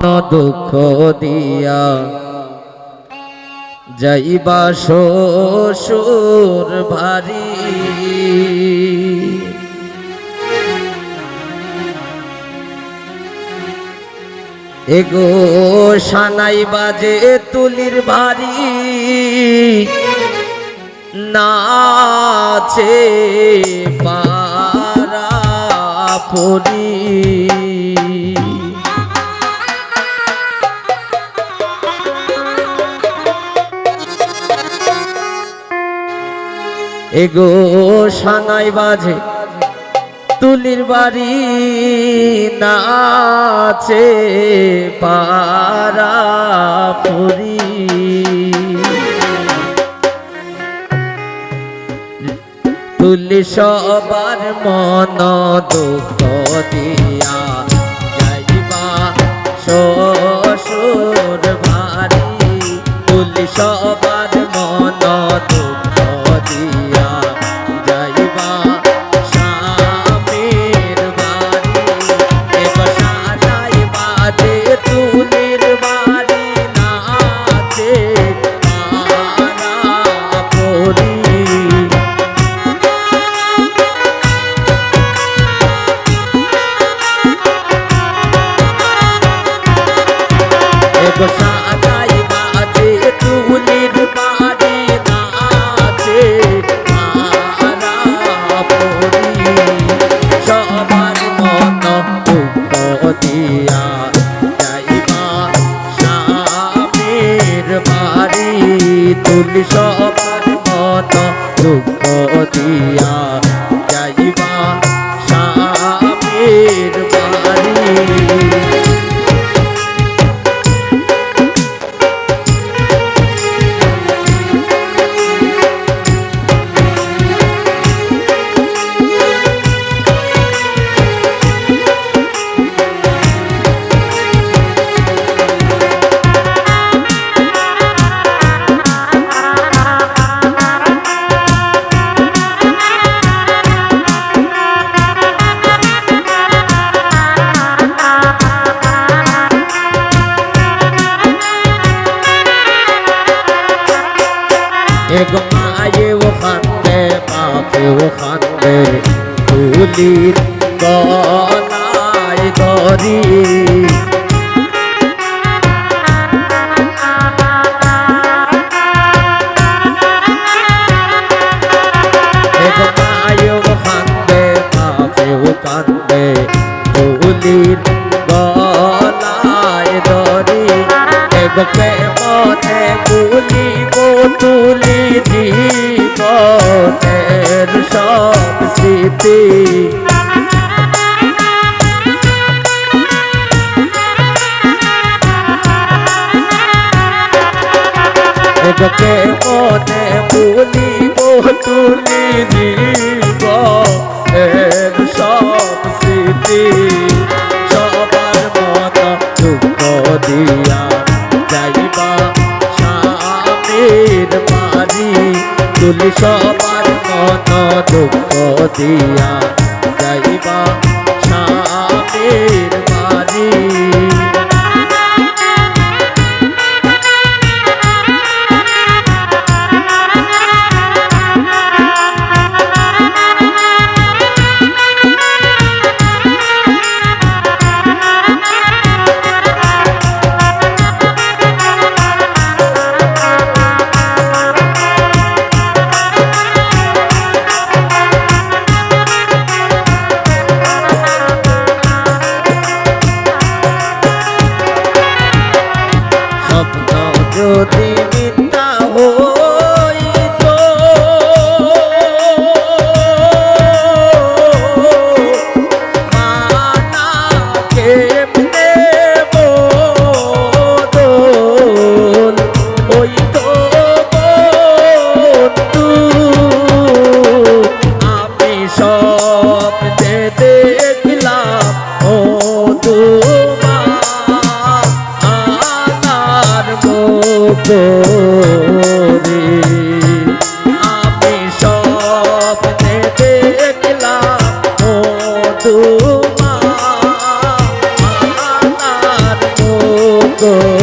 দুঃখ দিয়া যাইবা শ্বশুর ভারী এগো সানাই বাজে তুলির ভারী নাচে পারা পরি এগো সানাই বাজে, তুলির বাড়ি নাচে পারা পুরি তুলি সবার মন দুঃখ দিয়া যাইবা শ্বশুর বাড়ি। তুলি সবার মন দুঃখ পড়ি সবার মন দুঃখ দিয়া যাইবা এক মায়ে ও খান্দে বাপে ও খান্দে তুলির গলায় ধরি। কান্দে তুলির গলায় ধরি। এক প্রেমতে তুলি জীবনের সব স্মৃতি। এগোকে মনে ভুলিব তুলি জীব এর সব স্মৃতি। সবার মত দুঃখ দিয়া যাইবা। স্বামীর পানি তুলি সবার কত দুঃখ দিয়া যাইবা। যদি মিথ্যা হইত। মানা কেমনে বদল হইত বন্ধু। আমি স্বপ্নে দেখলাম ও তোমার গোপরে আমি স্বপ্নে দেখলাম ও তোমার গো